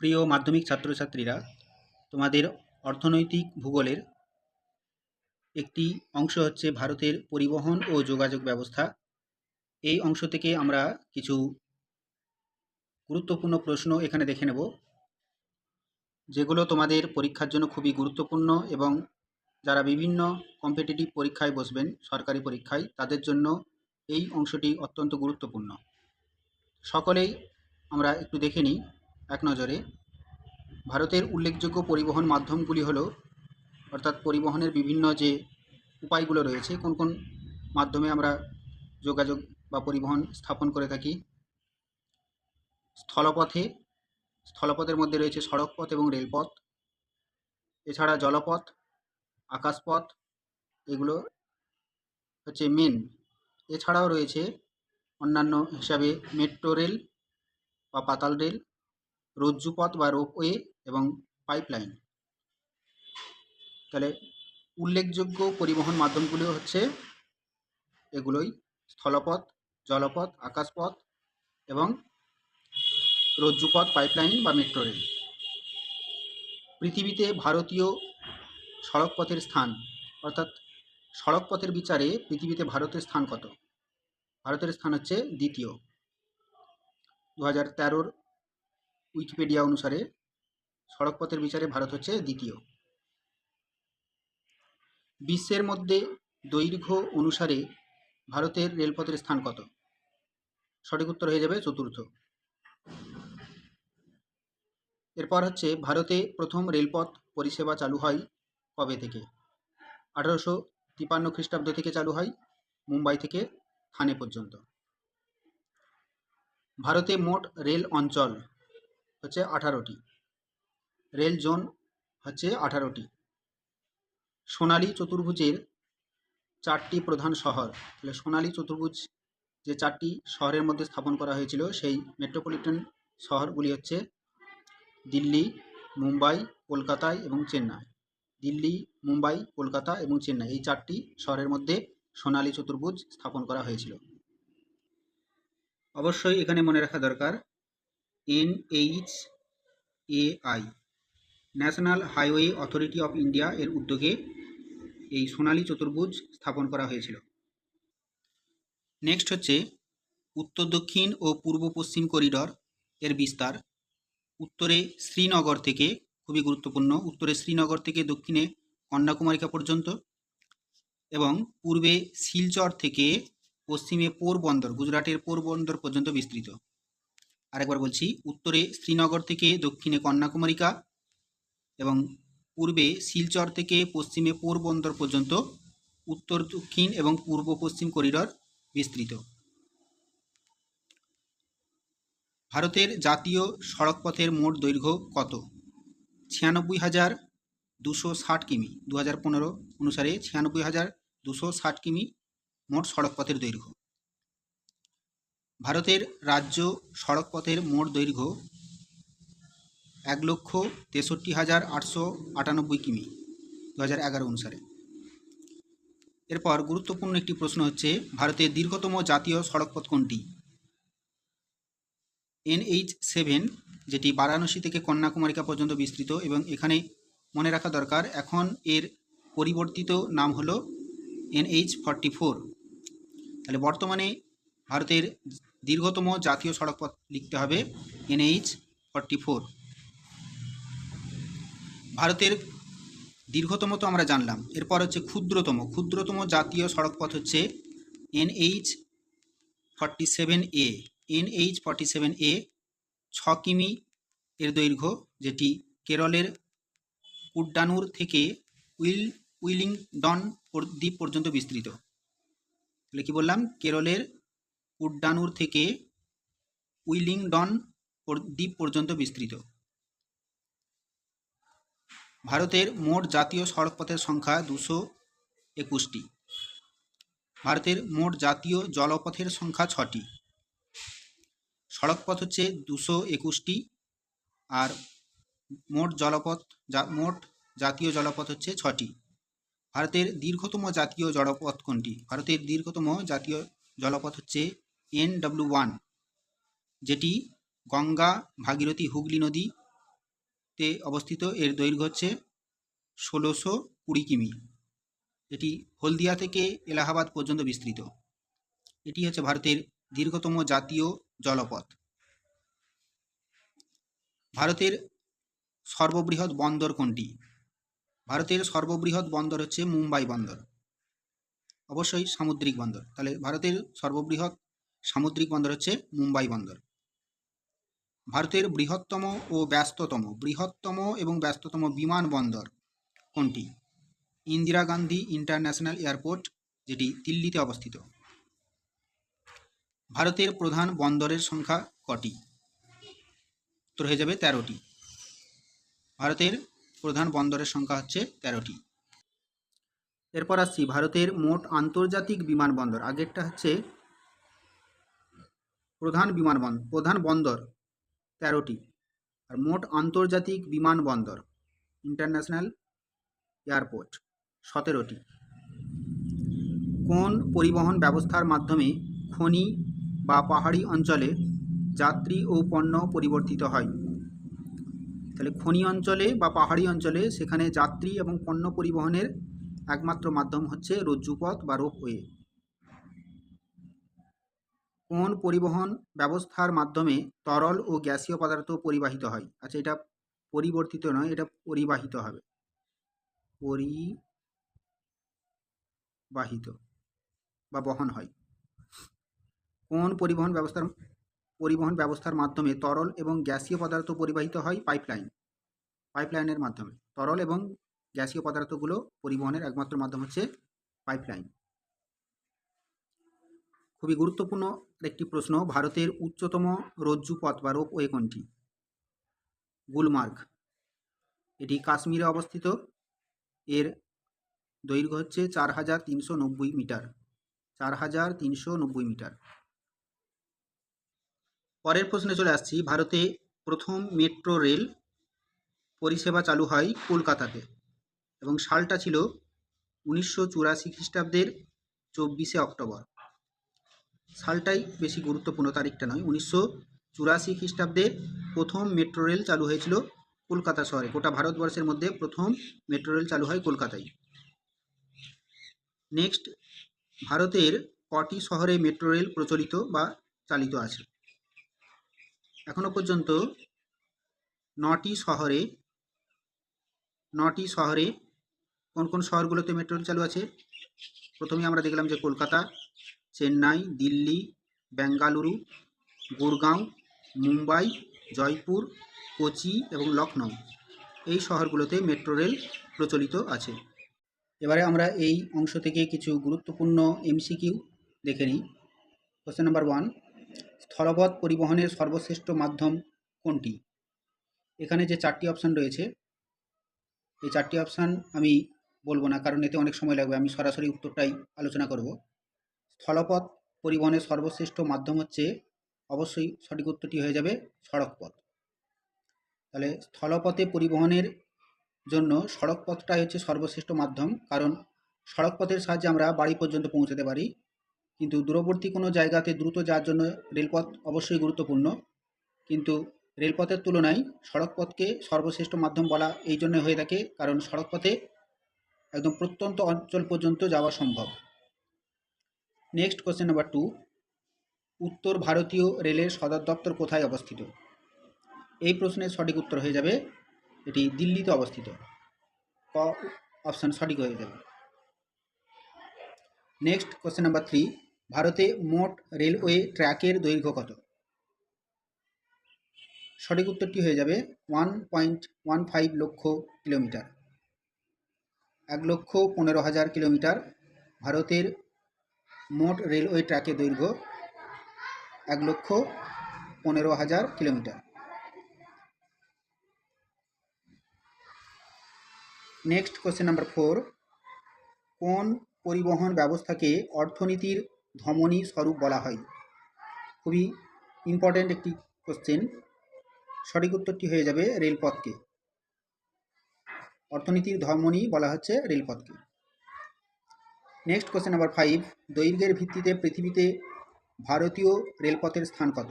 প্রিয় মাধ্যমিক ছাত্রছাত্রীরা, তোমাদের অর্থনৈতিক ভূগোলের একটি অংশ হচ্ছে ভারতের পরিবহন ও যোগাযোগ ব্যবস্থা। এই অংশ থেকে আমরা কিছু গুরুত্বপূর্ণ প্রশ্ন এখানে দেখে নেব, যেগুলো তোমাদের পরীক্ষার জন্য খুবই গুরুত্বপূর্ণ এবং যারা বিভিন্ন কম্পিটিটিভ পরীক্ষায় বসবেন, সরকারি পরীক্ষায়, তাদের জন্য এই অংশটি অত্যন্ত গুরুত্বপূর্ণ। সকলেই আমরা একটু দেখে নিই। এক নজরে, ভারতের উল্লেখযোগ্য পরিবহন মাধ্যমগুলি হলো, অর্থাৎ পরিবহনের বিভিন্ন যে উপায়গুলো রয়েছে, কোন কোন মাধ্যমে আমরা যোগাযোগ বা পরিবহন স্থাপন করে থাকি, স্থলপথে, স্থলপথের মধ্যে রয়েছে সড়কপথ এবং রেলপথ, এছাড়া জলপথ, আকাশপথ, এগুলো হচ্ছে মেন এছাড়াও রয়েছে অন্যান্য হিসাবে মেট্রো রেল বা পাতাল রেল রজ্জুপথ বা রোপওয়ে এবং পাইপলাইন। তাহলে উল্লেখযোগ্য পরিবহন মাধ্যমগুলি হচ্ছে এগুলোই স্থলপথ, জলপথ, আকাশপথ এবং রজ্জুপথ পাইপলাইন বা মেট্রো রেল। পৃথিবীতে ভারতীয় সড়কপথের স্থান, অর্থাৎ সড়কপথের বিচারে পৃথিবীতে ভারতের স্থান কত? ভারতের স্থান হচ্ছে দ্বিতীয়। দু হাজার তেরোর উইকিপিডিয়া অনুসারে সড়কপথের বিচারে ভারত হচ্ছে দ্বিতীয়। বিশ্বের মধ্যে দৈর্ঘ্য অনুসারে ভারতের রেলপথের স্থান কত? সঠিক উত্তর হয়ে যাবে চতুর্থ। এরপর হচ্ছে ভারতে প্রথম রেলপথ পরিষেবা চালু হয় কবে থেকে? আঠারোশো তিপান্ন খ্রিস্টাব্দ থেকে চালু হয়, মুম্বাই থেকে থানে পর্যন্ত। ভারতে মোট রেল অঞ্চল হচ্ছে আঠারোটি। রেল জোন হচ্ছে আঠারোটি। সোনালী চতুর্ভুজের চারটি প্রধান শহর। তাহলে সোনালী চতুর্ভুজ যে চারটি শহরের মধ্যে স্থাপন করা হয়েছিল, সেই মেট্রোপলিটন শহরগুলি হচ্ছে দিল্লি, মুম্বাই কলকাতায় এবং চেন্নাই। দিল্লি, মুম্বাই, কলকাতা এবং চেন্নাই এই চারটি শহরের মধ্যে সোনালী চতুর্ভুজ স্থাপন করা হয়েছিল। অবশ্যই এখানে মনে রাখা দরকার NH AI national highway authority of India এর উদ্যোগে এই সোনালী চতুর্ভুজ স্থাপন করা হয়েছিল। নেক্সট হচ্ছে উত্তর, দক্ষিণ ও পূর্ব, পশ্চিম করিডর এর বিস্তার। উত্তরে শ্রীনগর থেকে, খুবই গুরুত্বপূর্ণ, উত্তরে শ্রীনগর থেকে দক্ষিণে কন্যাকুমারিকা পর্যন্ত এবং পূর্বে শিলচর থেকে পশ্চিমে পোরবন্দর, গুজরাটের পোরবন্দর পর্যন্ত বিস্তৃত। আরেকবার বলছি, উত্তরে শ্রীনগর থেকে দক্ষিণে কন্যাকুমারিকা এবং পূর্বে শিলচর থেকে পশ্চিমে পোরবন্দর পর্যন্ত উত্তর, দক্ষিণ এবং পূর্ব পশ্চিম করিডর বিস্তৃত। ভারতের জাতীয় সড়কপথের মোট দৈর্ঘ্য কত? ছিয়ানব্বই হাজার দুশো ষাট কিমি। দু হাজার পনেরো অনুসারে ছিয়ানব্বই হাজার দুশো ষাট কিমি মোট সড়কপথের দৈর্ঘ্য। ভারতের রাজ্য সড়কপথের মোট দৈর্ঘ্য এক লক্ষ তেষট্টি হাজার আটশো আটানব্বই কিমি দু হাজার এগারো অনুসারে। এরপর গুরুত্বপূর্ণ একটি প্রশ্ন হচ্ছে, ভারতের দীর্ঘতম জাতীয় সড়কপথ কোনটি? এনএইচ সেভেন, যেটি বারাণসী থেকে কন্যাকুমারিকা পর্যন্ত বিস্তৃত এবং এখানে মনে রাখা দরকার, এখন এর পরিবর্তিত নাম হলো এনএইচ ফর্টি ফোর। তাহলে বর্তমানে ভারতের দীর্ঘতম জাতীয় সড়কপথ লিখতে হবে এনএইচ ফর্টি ফোর। ভারতের দীর্ঘতম তো আমরা জানলাম, এরপর হচ্ছে ক্ষুদ্রতম। ক্ষুদ্রতম জাতীয় সড়কপথ হচ্ছে NH forty seven A. NH forty seven A ছ কিমি এর দৈর্ঘ্য, যেটি কেরলের কুড্ডানুর থেকে উইল, উইলিংডন দ্বীপ পর্যন্ত বিস্তৃত। তাহলে কি বললাম? কেরলের কুড্ডানুর থেকে উইলিংডন দ্বীপ পর্যন্ত বিস্তৃত। ভারতের মোট জাতীয় সড়কপথের সংখ্যা দুশো একুশটি। ভারতের মোট জাতীয় জলপথের সংখ্যা ছটি। সড়কপথ হচ্ছে দুশো একুশটি আর মোট জলপথ মোট জাতীয় জলপথ হচ্ছে ছটি। ভারতের দীর্ঘতম জাতীয় জলপথ কোনটি? ভারতের দীর্ঘতম জাতীয় জলপথ হচ্ছে এন ডাব্লিউ ওয়ান যেটি গঙ্গা ভাগীরথী হুগলি নদী তে অবস্থিত। এর দৈর্ঘ্য হচ্ছে ষোলোশো কুড়ি কিমি। এটি হলদিয়া থেকে এলাহাবাদ পর্যন্ত বিস্তৃত। এটি হচ্ছে ভারতের দীর্ঘতম জাতীয় জলপথ। ভারতের সর্ববৃহৎ বন্দর কোনটি? ভারতের সর্ববৃহৎ বন্দর হচ্ছে মুম্বাই বন্দর। অবশ্যই সামুদ্রিক বন্দর। তাহলে ভারতের সর্ববৃহৎ সামুদ্রিক বন্দর হচ্ছে মুম্বাই বন্দর। ভারতের বৃহত্তম ও ব্যস্ততম, বৃহত্তম এবং ব্যস্ততম বিমানবন্দর কোনটি? ইন্দিরা গান্ধী ইন্টারন্যাশনাল এয়ারপোর্ট, যেটি দিল্লিতে অবস্থিত। ভারতের প্রধান বন্দরের সংখ্যা কটি? উত্তর হয়ে যাবে তেরোটি। ভারতের প্রধান বন্দরের সংখ্যা হচ্ছে তেরোটি। এরপর আসছি ভারতের মোট আন্তর্জাতিক বিমানবন্দর আগেরটা হচ্ছে প্রধান বিমানবন্দর প্রধান বন্দর তেরোটি। আর মোট আন্তর্জাতিক বিমানবন্দর ইন্টারন্যাশনাল এয়ারপোর্ট সতেরোটি। কোন পরিবহন ব্যবস্থার মাধ্যমে খনি বা পাহাড়ি অঞ্চলে যাত্রী ও পণ্য পরিবর্তিত হয়? তাহলে খনি অঞ্চলে বা পাহাড়ি অঞ্চলে সেখানে যাত্রী এবং পণ্য পরিবহনের একমাত্র মাধ্যম হচ্ছে রজ্জুপথ বা রোপওয়ে। কোন পরিবহন ব্যবস্থার মাধ্যমে তরল ও গ্যাসীয় পদার্থ পরিবাহিত হয়। আচ্ছা এটা পরিবর্তিত নয়, এটা পরিবাহিত হবে। পরিবাহিত বা বহন হয়। কোন পরিবহন ব্যবস্থার পরিবহন ব্যবস্থার মাধ্যমে তরল এবং গ্যাসীয় পদার্থ পরিবাহিত হয় পাইপলাইন। পাইপলাইনের মাধ্যমে। তরল এবং গ্যাসীয় পদার্থগুলো পরিবহনের একমাত্র মাধ্যম হচ্ছে পাইপলাইন। খুবই গুরুত্বপূর্ণ একটি প্রশ্ন, ভারতের উচ্চতম রজ্জুপথ বা রোপওয়ে কোনটি? গুলমার্গ। এটি কাশ্মীরে অবস্থিত। এর দৈর্ঘ্য হচ্ছে চার হাজার তিনশো নব্বই মিটার। চার হাজার তিনশো নব্বই মিটার। পরের প্রশ্নে চলে আসছি। ভারতে প্রথম মেট্রো রেল পরিষেবা চালু হয় কলকাতাতে এবং সালটা ছিল উনিশশো চুরাশি খ্রিস্টাব্দের চব্বিশে অক্টোবর। সালটাই বেশি গুরুত্বপূর্ণ তারিখটা নয়। উনিশশো চুরাশি খ্রিস্টাব্দে প্রথম মেট্রো রেল চালু হয়েছিল কলকাতা শহরে। গোটা ভারতবর্ষের মধ্যে প্রথম মেট্রো রেল চালু হয় কলকাতায়। নেক্সট, ভারতের কটি শহরে মেট্রো রেল প্রচলিত বা চালিত আছে? এখনও পর্যন্ত নটি শহরে নটি শহরে কোন কোন শহরগুলোতে মেট্রো রেল চালু আছে? প্রথমে আমরা দেখলাম যে কলকাতা চেন্নাই, দিল্লি, বেঙ্গালুরু, গুরগাঁও, মুম্বাই, জয়পুর, কোচি এবং লখনউ এই শহরগুলোতে মেট্রো রেল প্রচলিত আছে। এবারে আমরা এই অংশ থেকে কিছু গুরুত্বপূর্ণ এমসিকিউ দেখে নিই। কোশ্চেন নাম্বার ওয়ান স্থলপথ পরিবহনের সর্বশ্রেষ্ঠ মাধ্যম কোনটি? এখানে যে চারটি অপশান রয়েছে, এই চারটি অপশান আমি বলব না, কারণ এতে অনেক সময় লাগবে। আমি সরাসরি উত্তরটাই আলোচনা করব। স্থলপথ পরিবহনের সর্বশ্রেষ্ঠ মাধ্যম হচ্ছে অবশ্যই সঠিক উত্তরটি হয়ে যাবে সড়ক পথ তাহলে স্থলপথে পরিবহনের জন্য সড়ক পথটাই হচ্ছে সর্বশ্রেষ্ঠ মাধ্যম, কারণ সড়ক পথের সাহায্যে আমরা বাড়ি পর্যন্ত পৌঁছাতে পারি। কিন্তু দূরবর্তী কোনো জায়গাতে দ্রুত যাওয়ার জন্য রেলপথ অবশ্যই গুরুত্বপূর্ণ। কিন্তু রেলপথের তুলনায় সড়ক পথকে সর্বশ্রেষ্ঠ মাধ্যম বলা এই জন্য হয়ে থাকে, কারণ সড়ক পথে একদম প্রত্যন্ত অঞ্চল পর্যন্ত যাওয়া সম্ভব। নেক্সট কোশ্চেন নাম্বার টু উত্তর ভারতীয় রেলের সদর দপ্তর কোথায় অবস্থিত? এই প্রশ্নের সঠিক উত্তর হয়ে যাবে এটি দিল্লিতে অবস্থিত। ক অপশান সঠিক হয়ে যাবে। নেক্সট কোশ্চেন নাম্বার থ্রি ভারতে মোট রেলওয়ে ট্র্যাকের দৈর্ঘ্য কত? সঠিক উত্তরটি হয়ে যাবে one point one five lakh kilometre. এক লক্ষ পনেরো হাজার কিলোমিটার ভারতের মোট রেলওয়ে ট্র্যাকের দৈর্ঘ্য এক লক্ষ পনেরো হাজার kilometre. Next question number four, কোন পরিবহন ব্যবস্থাকে অর্থনীতির ধমনী স্বরূপ বলা হয়? খুবই ইম্পর্ট্যান্ট একটি কোশ্চেন। সঠিক উত্তরটি হয়ে যাবে রেলপথকে। অর্থনীতির ধমনী বলা হচ্ছে রেলপথকে। নেক্সট কোশ্চেন নাম্বার ফাইভ দৈর্ঘ্যের ভিত্তিতে পৃথিবীতে ভারতীয় রেলপথের স্থান কত?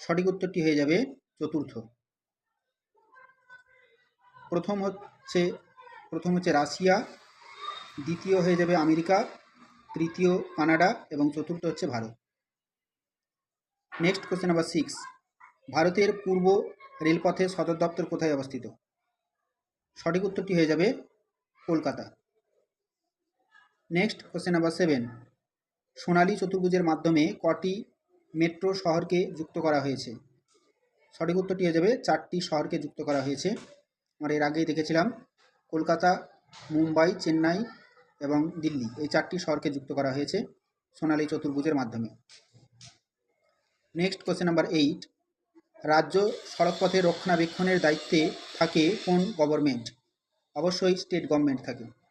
সঠিক উত্তরটি হয়ে যাবে চতুর্থ। প্রথম হচ্ছে প্রথম হচ্ছে রাশিয়া, দ্বিতীয় হয়ে যাবে আমেরিকা, তৃতীয় কানাডা এবং চতুর্থ হচ্ছে Bharat. Next question number six ভারতের পূর্ব রেলপথের সদর দপ্তর কোথায় অবস্থিত? সঠিক উত্তরটি হয়ে যাবে Kolkata. Next question number seven সোনালী চতুর্ভুজের মাধ্যমে কটি মেট্রো শহরকে যুক্ত করা হয়েছে? সঠিক উত্তরটি হয়ে যাবে, চারটি শহরকে যুক্ত করা হয়েছে। আমরা এর আগেই দেখেছিলাম, কলকাতা, মুম্বাই, চেন্নাই এবং দিল্লি। এই চারটি শহরকে যুক্ত করা হয়েছে সোনালী চতুর্ভুজের মাধ্যমে। নেক্সট কোশ্চেন নাম্বার এইট রাজ্য সড়কপথে রক্ষণাবেক্ষণের দায়িত্বে থাকে কোন গভর্নমেন্ট অবশ্যই স্টেট গভর্নমেন্ট থাকে।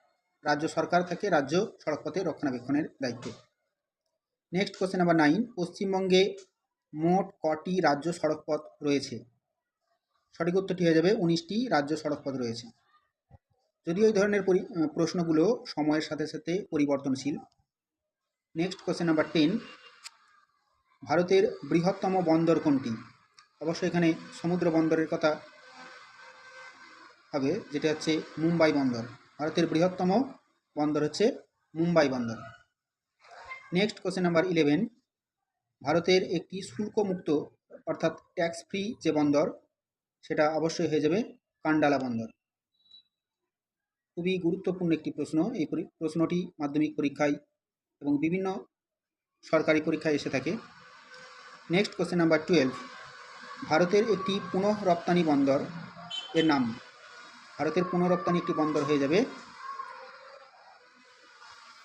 রাজ্য সরকার থাকে রাজ্য সড়কপথে রক্ষণাবেক্ষণের দায়িত্বে। নেক্সট কোশ্চেন নাম্বার নাইন পশ্চিমবঙ্গে মোট কটি রাজ্য সড়কপথ রয়েছে? সঠিক উত্তরটি হয়ে যাবে উনিশটি রাজ্য সড়কপথ রয়েছে। যদিও এই ধরনের পরি- প্রশ্নগুলো সময়ের সাথে সাথে পরিবর্তনশীল। নেক্সট কোশ্চেন নাম্বার টেন ভারতের বৃহত্তম বন্দর কোনটি? অবশ্যই এখানে সমুদ্র বন্দরের কথা হবে, যেটা হচ্ছে মুম্বাই বন্দর। ভারতের বৃহত্তম বন্দর হচ্ছে মুম্বাই বন্দর। নেক্সট কোশ্চেন নাম্বার ইলেভেন ভারতের একটি শুল্কমুক্ত অর্থাৎ ট্যাক্স ফ্রি যে বন্দর, সেটা অবশ্যই হয়ে যাবে কান্ডালা বন্দর। খুবই গুরুত্বপূর্ণ একটি প্রশ্ন, এই পরি- প্রশ্নটি মাধ্যমিক পরীক্ষায় এবং বিভিন্ন সরকারি পরীক্ষায় এসে থাকে। নেক্সট কোশ্চেন নাম্বার টুয়েলভ ভারতের একটি পুনঃ রপ্তানি বন্দর, এর নাম ভারতের পুনঃ রপ্তানি একটি বন্দর হয়ে যাবে।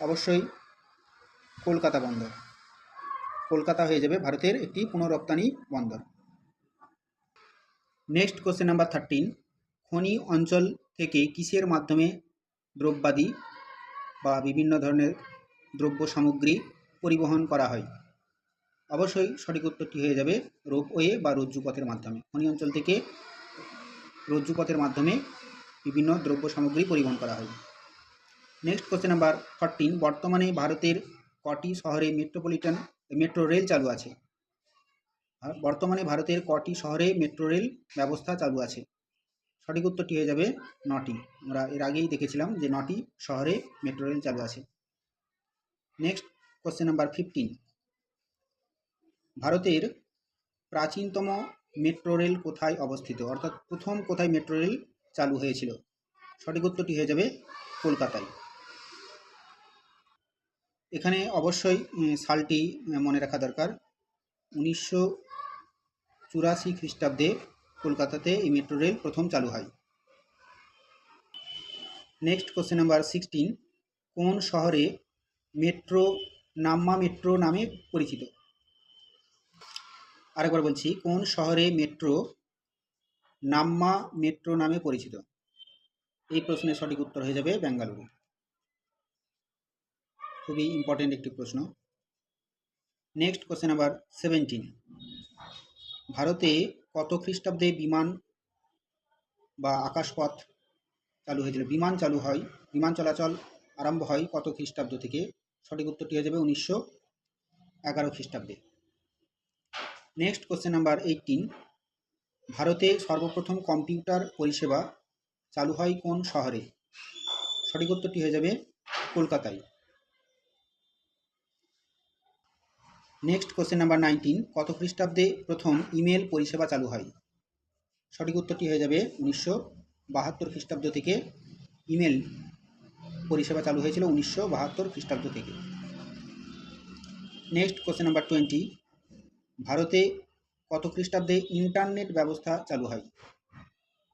অবশ্যই কলকাতা বন্দর। কলকাতা হয়ে যাবে ভারতের একটি পুনঃ রপ্তানি বন্দর। নেক্সট কোশ্চেন নাম্বার থার্টিন খনি অঞ্চল থেকে কিসের মাধ্যমে দ্রব্যাদি বা বিভিন্ন ধরনের দ্রব্য সামগ্রী পরিবহন করা হয়? অবশ্যই সঠিক উত্তরটি হয়ে যাবে রোপওয়ে বা রজ্জুপথের মাধ্যমে। খনি অঞ্চল থেকে রজ্জুপথের মাধ্যমে বিভিন্ন দ্রব্য সামগ্রী পরিবহন করা হয়। নেক্সট কোশ্চেন নাম্বার ফরটিন বর্তমানে ভারতের কটি শহরে মেট্রোপলিটন মেট্রো রেল চালু আছে? আর বর্তমানে ভারতের কটি শহরে মেট্রো রেল ব্যবস্থা চালু আছে? সঠিক উত্তরটি হয়ে যাবে নটি। আমরা এর আগেই দেখেছিলাম যে নটি শহরে মেট্রো রেল চালু আছে। নেক্সট কোশ্চেন নাম্বার ফিফটিন ভারতের প্রাচীনতম মেট্রো রেল কোথায় অবস্থিত? অর্থাৎ প্রথম কোথায় মেট্রো রেল চালু হয়েছিল। সঠিক উত্তরটি হয়ে যাবে কলকাতায়। এখানে অবশ্যই সালটি মনে রাখা দরকার। উনিশশো চুরাশি খ্রিস্টাব্দে কলকাতাতে এই মেট্রো রেল প্রথম চালু হয়। নেক্সট কোশ্চেন নাম্বার সিক্সটিন, কোন শহরে মেট্রো, নাম্মা মেট্রো নামে পরিচিত? আরেকবার বলছি, কোন শহরে মেট্রো নাম্মা মেট্রো নামে পরিচিত। এই প্রশ্নের সঠিক উত্তর হয়ে যাবে বেঙ্গালুরু। খুবই ইম্পর্টেন্ট একটি প্রশ্ন। নেক্সট কোশ্চেন নাম্বার সেভেন্টিন ভারতে কত খ্রিস্টাব্দে বিমান বা আকাশপথ চালু হয়েছিল? বিমান চালু হয়, বিমান চলাচল আরম্ভ হয় কত খ্রিস্টাব্দ থেকে? সঠিক উত্তরটি হয়ে যাবে উনিশশো এগারো খ্রিস্টাব্দে। নেক্সট কোশ্চেন নাম্বার এইটিন ভারতে সর্বপ্রথম কম্পিউটার পরিষেবা চালু হয় কোন শহরে? সঠিক উত্তরটি হয়ে যাবে কলকাতায়। নেক্সট কোশ্চেন নাম্বার নাইনটিন কত খ্রিস্টাব্দে প্রথম ইমেল পরিষেবা চালু হয়? সঠিক উত্তরটি হয়ে যাবে উনিশশো বাহাত্তর খ্রিস্টাব্দ থেকে ইমেল পরিষেবা চালু হয়েছিল উনিশশো বাহাত্তর খ্রিস্টাব্দ থেকে। নেক্সট কোশ্চেন নাম্বার টোয়েন্টি ভারতে কত খ্রিস্টাব্দে ইন্টারনেট ব্যবস্থা চালু হয়?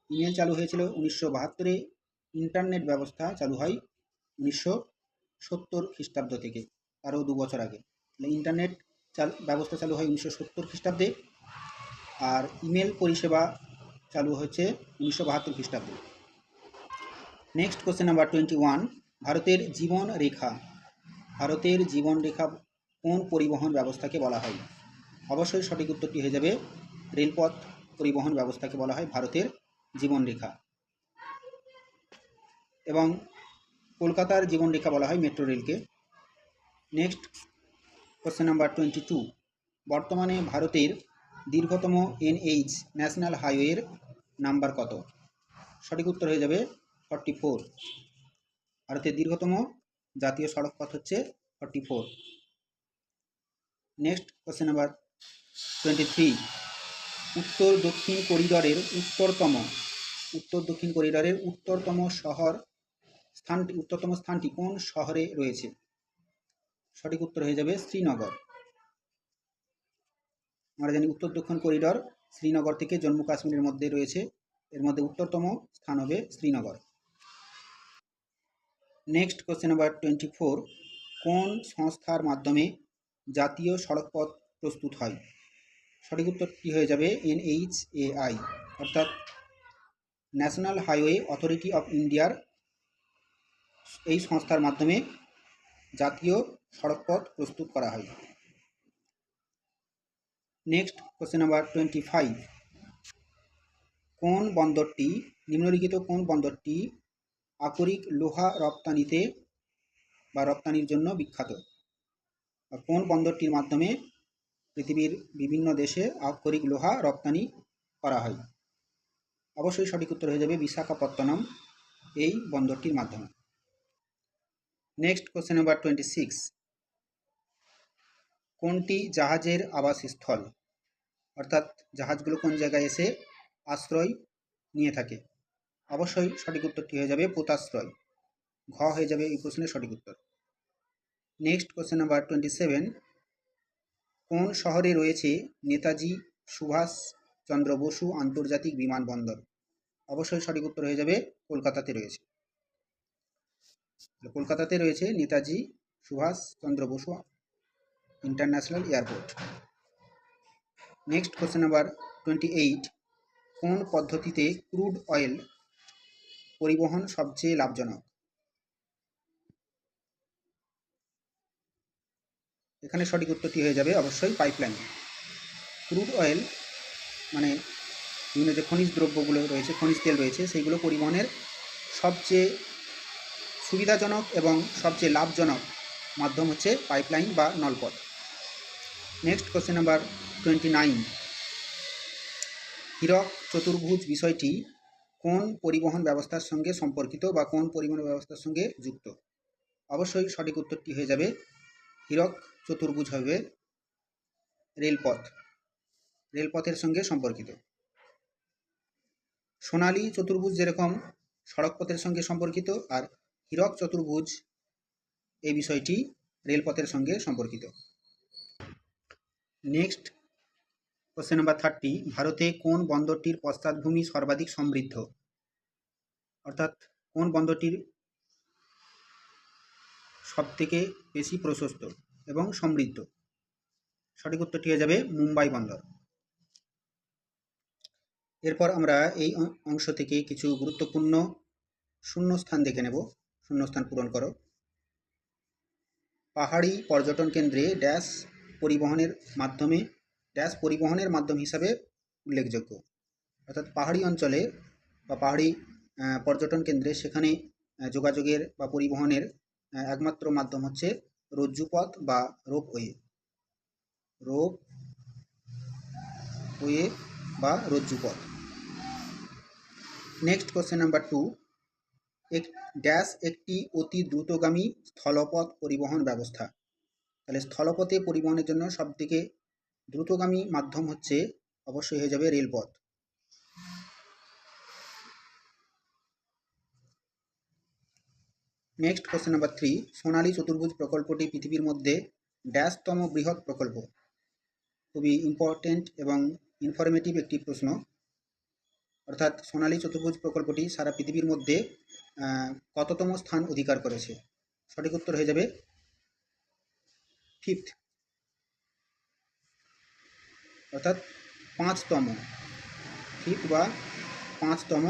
ইমেল চালু হয়েছিল উনিশশো বাহাত্তরে। ইন্টারনেট ব্যবস্থা চালু হয় উনিশশো সত্তর খ্রিস্টাব্দ থেকে, আরও দু বছর আগে। ইন্টারনেট চাল, ব্যবস্থা চালু হয় উনিশশো সত্তর খ্রিস্টাব্দে আর ইমেল পরিষেবা চালু হয়েছে উনিশশো বাহাত্তর খ্রিস্টাব্দে। Next question number twenty one. ভারতের জীবন রেখা ভারতের জীবন রেখা কোন পরিবহন ব্যবস্থাকে বলা হয়? অবশ্যই সঠিক উত্তরটি হয়ে যাবে রেলপথ পরিবহন ব্যবস্থাকে বলা হয় ভারতের জীবনরেখা। এবং কলকাতার জীবনরেখা বলা হয় metro রেলকে। Next question number twenty two. বর্তমানে ভারতের দীর্ঘতম এনএইচ ন্যাশনাল হাইওয়ের নাম্বার কত? সঠিক উত্তর হয়ে যাবে ফর্টি ফোর। ভারতের দীর্ঘতম জাতীয় সড়ক পথ হচ্ছে forty four. Next question number twenty three উত্তর দক্ষিণ করিডরের উত্তরতম, উত্তর দক্ষিণ করিডরের উত্তরতম শহর স্থানটি, উত্তরতম স্থানটি কোন শহরে রয়েছে? সঠিক উত্তর হয়ে যাবে শ্রীনগর। আমরা জানি উত্তর দক্ষিণ করিডর শ্রীনগর থেকে জম্মু কাশ্মীরের মধ্যে রয়েছে। এর মধ্যে উত্তরতম স্থান হবে Srinagar. Next question number twenty four কোন সংস্থার মাধ্যমে জাতীয় সড়কপথ প্রস্তুত হয়? সঠিক উত্তরটি হয়ে যাবে? এনএইচএআই, অর্থাৎ ন্যাশনাল হাইওয়ে অথরিটি অফ ইন্ডিয়ার এই সংস্থার মাধ্যমে জাতীয় সড়কপথ প্রস্তুত করা হয়। Next question number twenty five. কোন বন্দরটি, নিম্নলিখিত কোন বন্দরটি আকরিক লোহা রপ্তানিতে বা রপ্তানির জন্য বিখ্যাত? কোন বন্দরটির মাধ্যমে পৃথিবীর বিভিন্ন দেশে আকরিক লোহা রপ্তানি করা হয়। অবশ্যই সঠিক উত্তর হয়ে যাবে বিশাখাপত্তনম এই বন্দরটির মাধ্যমে। Next question number twenty six কোনটি জাহাজের আবাসস্থল? অর্থাৎ জাহাজগুলো কোন জায়গায় এসে আশ্রয় নিয়ে থাকে? অবশ্যই সঠিক উত্তরটি হয়ে যাবে পোতাশ্রয়। ঘ হয়ে যাবে এই প্রশ্নের সঠিক উত্তর। Next question number twenty seven কোন শহরে রয়েছে নেতাজি সুভাষ চন্দ্র বসু আন্তর্জাতিক বিমানবন্দর? অবশ্যই সঠিক উত্তর হয়ে যাবে, কলকাতাতে রয়েছে। কলকাতাতে রয়েছে Netaji Subhash Chandra Bose international airport. Next question number twenty eight, কোন পদ্ধতিতে ক্রুড অয়েল পরিবহন সবচেয়ে লাভজনক? এখানে সঠিক উত্তরটি হয়ে যাবে অবশ্যই পাইপলাইন ক্রুড অয়েল মানে বিভিন্ন যে খনিজ দ্রব্যগুলো রয়েছে, খনিজ তেল রয়েছে সেইগুলো পরিবহনের সবচেয়ে সুবিধাজনক এবং সবচেয়ে লাভজনক মাধ্যম হচ্ছে পাইপলাইন বা নলপথ। Next question number twenty nine হীরক চতুর্ভুজ বিষয়টি কোন পরিবহন ব্যবস্থার সঙ্গে সম্পর্কিত বা কোন পরিবহন ব্যবস্থার সঙ্গে যুক্ত? অবশ্যই সঠিক উত্তরটি হয়ে যাবে হীরক চতুর্ভুজ হবে রেলপথ। রেলপথের সঙ্গে সম্পর্কিত। সোনালী চতুর্ভুজ যেরকম, সড়কপথের সঙ্গে সম্পর্কিত, আর হীরক চতুর্ভুজ এই বিষয়টি রেলপথের সঙ্গে সম্পর্কিত। নেক্সট কোশ্চেন নাম্বার থার্টি ভারতে কোন বন্দরটির পশ্চাৎভূমি সর্বাধিক সমৃদ্ধ? অর্থাৎ কোন বন্দরটির সবথেকে বেশি প্রশস্ত? এবং সমৃদ্ধ। সঠিক উত্তরটি হয়ে যাবে মুম্বাই বন্দর। এরপর আমরা এই অংশ থেকে কিছু গুরুত্বপূর্ণ শূন্যস্থান দেখে নেব। শূন্যস্থান পূরণ করো। পাহাড়ি পর্যটন কেন্দ্রে ড্যাশ পরিবহনের মাধ্যমে, ড্যাশ পরিবহনের মাধ্যম হিসাবে উল্লেখযোগ্য। অর্থাৎ পাহাড়ি অঞ্চলে বা পাহাড়ি পর্যটন কেন্দ্রে সেখানে যোগাযোগের বা পরিবহনের একমাত্র মাধ্যম হচ্ছে রজ্জুপথ বা রোপওয়ে রোপ ওয়ে বা রজ্জুপথ। নেক্সট কোশ্চেন নাম্বার টু এক ড্যাশ একটি অতি দ্রুতগামী স্থলপথ পরিবহন ব্যবস্থা। তাহলে স্থলপথে পরিবহনের জন্য সবথেকে দ্রুতগামী মাধ্যম হচ্ছে, অবশ্যই হয়ে যাবে রেলপথ। নেক্সট কোশ্চেন নাম্বার থ্রি সোনালী চতুর্ভুজ প্রকল্পটি পৃথিবীর মধ্যে ড্যাশতম বৃহৎ প্রকল্প। খুবই ইম্পর্টেন্ট এবং ইনফরমেটিভ একটি প্রশ্ন। অর্থাৎ সোনালী চতুর্ভুজ প্রকল্পটি সারা পৃথিবীর মধ্যে কততম স্থান অধিকার করেছে? সঠিক উত্তর হয়ে যাবে ফিফথ অর্থাৎ পাঁচতম ফিফথ বা পাঁচতম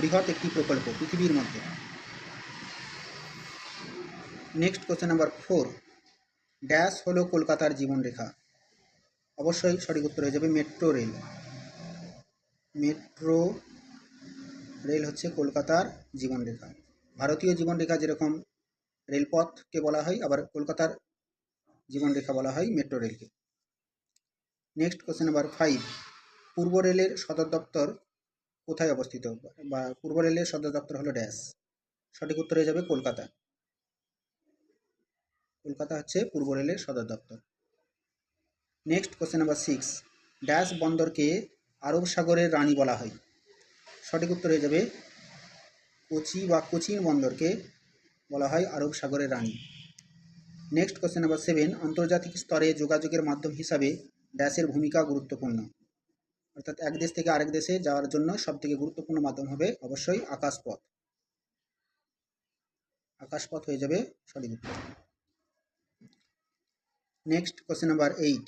বৃহৎ একটি প্রকল্প পৃথিবীর মধ্যে। Next question number four dash হলো কলকাতার জীবনরেখা। অবশ্যই সঠিক উত্তর হয়ে যাবে মেট্রো রেল মেট্রো রেল হচ্ছে কলকাতার জীবনরেখা। ভারতীয় জীবনরেখা যেরকম রেলপথকে বলা হয়, আবার কলকাতার জীবনরেখা বলা হয় মেট্রো রেলকে নেক্সট কোশ্চেন নাম্বার ফাইভ পূর্ব রেলের সদর দপ্তর কোথায় অবস্থিত? বা পূর্ব রেলের সদর দপ্তর হলো ড্যাশ সঠিক উত্তর হয়ে যাবে কলকাতা। কলকাতা হচ্ছে পূর্ব রেলের সদর দপ্তর। Next question number six dash বন্দরকে আরব সাগরের রানী বলা হয়। সঠিক উত্তর হয়ে যাবে কোচি বা কোচিন বন্দরকে বলা হয় আরব সাগরের রানী। নেক্সট কোশ্চেন নাম্বার সেভেন আন্তর্জাতিক স্তরে যোগাযোগের মাধ্যম হিসাবে ড্যাশের ভূমিকা গুরুত্বপূর্ণ। অর্থাৎ এক দেশ থেকে আরেক দেশে যাওয়ার জন্য সবথেকে গুরুত্বপূর্ণ মাধ্যম হবে অবশ্যই আকাশপথ। আকাশপথ হয়ে যাবে সঠিক উত্তর। Next question number eight.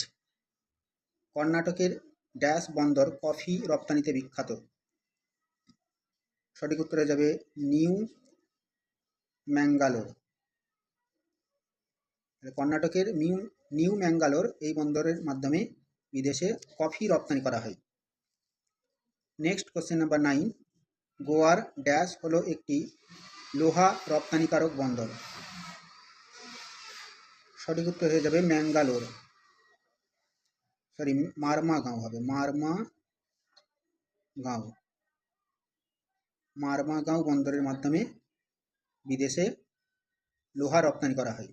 কর্ণাটকের ড্যাশ বন্দর কফি রপ্তানিতে বিখ্যাত। সঠিক উত্তর যাবে নিউ ম্যাঙ্গালোর। কর্ণাটকের নিউ নিউ ম্যাঙ্গালোর এই বন্দরের মাধ্যমে বিদেশে কফি রপ্তানি করা হয়। Next question number nine. গোয়ার ড্যাশ হলো একটি লোহা রপ্তানিকারক বন্দর। সঠিক উত্তর হয়ে যাবে ম্যাঙ্গালোর। সরি মারমা গাঁও হবে। মারমা গাঁও। মারমা গাঁও বন্দরের মাধ্যমে বিদেশে লোহা রপ্তানি করা হয়।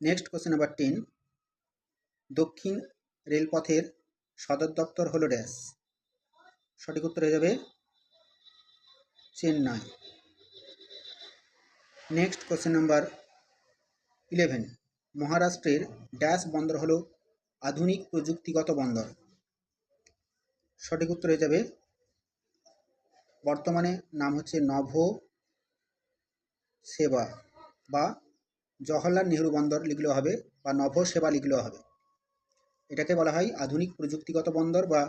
নেক্সট কোশ্চেন নাম্বার টেন দক্ষিণ রেলপথের সদর দপ্তর হলো ড্যাশ। সঠিক উত্তর হয়ে যাবে Chennai. Next question number eleven. মহারাষ্ট্রের ড্যাশ বন্দর হলো আধুনিক প্রযুক্তিগত বন্দর। সঠিক উত্তর হয়ে যাবে, বর্তমানে নাম হচ্ছে নভ সেবা বা জওহরলাল নেহরু বন্দর লিখলেও হবে বা নভ সেবা লিখলেও হবে। এটাকে বলা হয় আধুনিক প্রযুক্তিগত বন্দর বা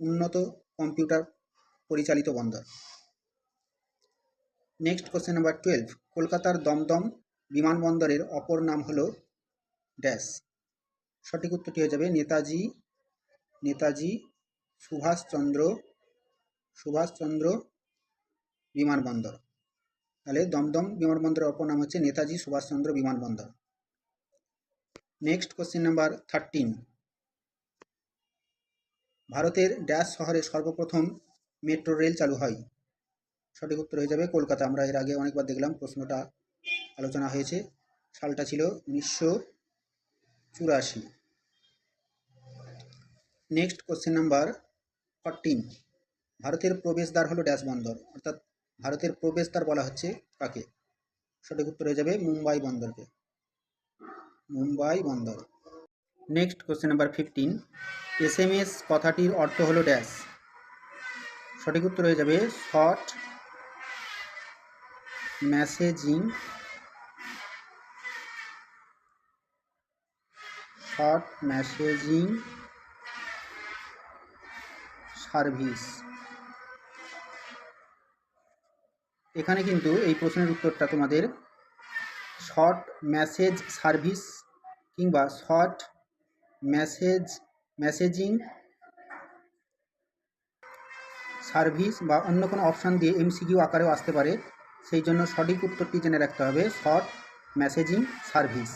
উন্নত কম্পিউটার পরিচালিত বন্দর। নেক্সট কোশ্চেন নাম্বার টুয়েলভ, কলকাতার দমদম বিমানবন্দরের অপর নাম হলো ড্যাশ। সঠিক উত্তরটি হয়ে যাবে নেতাজি নেতাজি সুভাষচন্দ্র সুভাষচন্দ্র বিমানবন্দর। তাহলে দমদম বিমানবন্দরের অপর নাম হচ্ছে নেতাজি সুভাষচন্দ্র বিমানবন্দর। Next question number thirteen. ভারতের ড্যাশ শহরে সর্বপ্রথম মেট্রো রেল চালু হয়। সঠিক উত্তর হয়ে যাবে কলকাতা। আমরা এর আগে অনেকবার দেখলাম প্রশ্নটা আলোচনা হয়েছে। সালটা ছিল উনিশশো চুরাশি। নেক্সট কোশ্চেন নাম্বার ফরটিন ভারতের প্রবেশদ্বার হলো ড্যাশ বন্দর। অর্থাৎ ভারতের প্রবেশদ্বার বলা হচ্ছে কাকে? সঠিক উত্তর হয়ে যাবে মুম্বাই বন্দরকে। মুম্বাই বন্দর। Next question number fifteen S M S কথাটির অর্থ হলো ড্যাশ। সঠিক উত্তর হয়ে যাবে short. Messaging short messaging service. এখানে কিন্তু এই প্রশ্নের উত্তরটা তোমাদের শর্ট মেসেজ সার্ভিস কিংবা শর্ট মেসেজ, মেসেজিং সার্ভিস বা অন্য কোনো অপশান দিয়ে এমসিকিউ আকারেও আসতে পারে। সেই জন্য সঠিক উত্তরটি জেনে রাখতে হবে, short messaging service.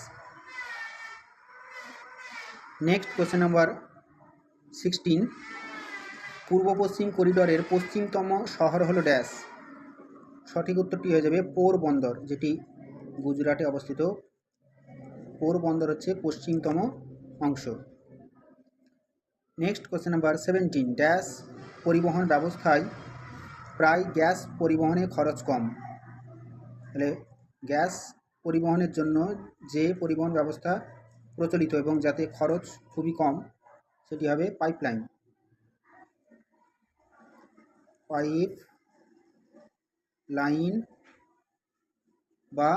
Next question number sixteen পূর্ব পশ্চিম করিডোরের পশ্চিমতম শহর হলো ড্যাশ সঠিক উত্তরটি হয়ে যাবে পোরবন্দর যেটি গুজরাটে অবস্থিত। পোরবন্দর হচ্ছে পশ্চিমতম অংশ। Next question number seventeen dash পরিবহন ব্যবস্থায় প্রায় গ্যাস পরিবহনে খরচ কম। তাহলে গ্যাস পরিবহনের জন্য যে পরিবহন ব্যবস্থা প্রচলিত এবং যাতে খরচ খুবই কম, সেটি হবে পাইপলাইন পাইপ লাইন বা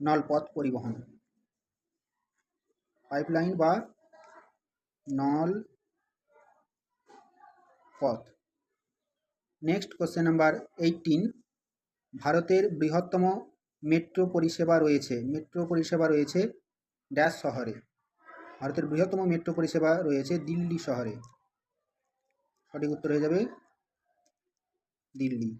নলপথ পরিবহন। পাইপলাইন বা নল পথ নেক্সট কোশ্চেন নাম্বার এইটিন ভারতের বৃহত্তম মেট্রো পরিষেবা রয়েছে। মেট্রো পরিষেবা রয়েছে ড্যাশ শহরে। ভারতের বৃহত্তম মেট্রো পরিষেবা রয়েছে দিল্লি শহরে। সঠিক উত্তর হয়ে যাবে দিল্লি।